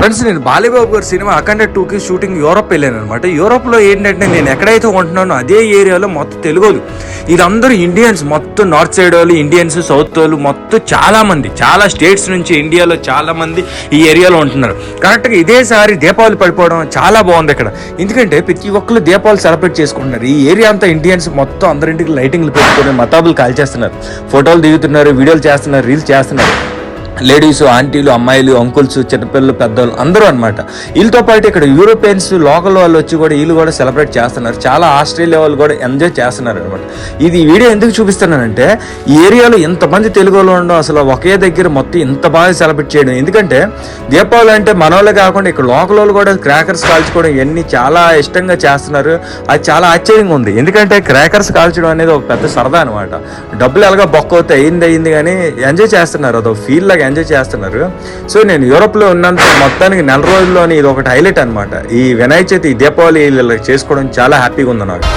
Friends నేను బాలీబాబు గారి cinema అఖండ టూకి షూటింగ్ యూరోప్ వెళ్ళాను అనమాట యూరోప్లో ఏంటంటే నేను ఎక్కడైతే ఉంటున్నానో అదే ఏరియాలో మొత్తం తెలుగులు ఇదందరూ ఇండియన్స్ మొత్తం నార్త్ సైడ్ వాళ్ళు ఇండియన్స్ సౌత్ వాళ్ళు మొత్తం చాలా మంది చాలా స్టేట్స్ నుంచి ఇండియాలో చాలా మంది ఈ ఏరియాలో ఉంటున్నారు. కరెక్ట్గా ఇదేసారి దీపావళి పడిపోవడం చాలా బాగుంది ఇక్కడ. ఎందుకంటే ప్రతి ఒక్కరు దీపావళి సెలబ్రేట్ చేసుకుంటున్నారు. ఈ ఏరియా అంతా ఇండియన్స్ మొత్తం అందరింటికి లైటింగ్లు పెట్టుకొని మతాబులు కాల్చేస్తున్నారు. ఫోటోలు దిగుతున్నారు వీడియోలు చేస్తున్నారు రీల్స్ చేస్తున్నారు. లేడీస్ ఆంటీలు అమ్మాయిలు అంకుల్స్ చిన్నపిల్లలు పెద్దలు అందరూ అనమాట వీళ్ళతో పాటు ఇక్కడ యూరోపియన్స్ లోకల్ వాళ్ళు వచ్చి కూడా వీళ్ళు కూడా సెలబ్రేట్ చేస్తున్నారు. చాలా ఆస్ట్రేలియా వాళ్ళు కూడా ఎంజాయ్ చేస్తున్నారు అనమాట ఇది వీడియో ఎందుకు చూపిస్తున్నానంటే ఈ ఏరియాలో ఎంతమంది తెలుగు వాళ్ళు ఉండడం అసలు ఒకే దగ్గర మొత్తం ఇంత బాగా సెలబ్రేట్ చేయడం. ఎందుకంటే దీపావళి అంటే మనోళ్ళే కాకుండా ఇక్కడ లోకల్ వాళ్ళు కూడా క్రాకర్స్ కాల్చుకోవడం ఇవన్నీ చాలా ఇష్టంగా చేస్తున్నారు. అది చాలా ఆశ్చర్యంగా ఉంది. ఎందుకంటే క్రాకర్స్ కాల్చడం అనేది ఒక పెద్ద సరదా అనమాట డబ్బులు ఎలాగో బొక్క అవుతాయి అయింది అయింది కానీ ఎంజాయ్ చేస్తున్నారు. అదో ఫీల్ లాగా ఎంజాయ్ చేస్తున్నారు. సో నేను యూరోప్లో ఉన్నంత మొత్తానికి నెల రోజుల్లోని ఇది ఒకటి హైలైట్ అనమాట ఈ వినాయక చవితి దీపావళి చేసుకోవడం చాలా హ్యాపీగా ఉంది నాకు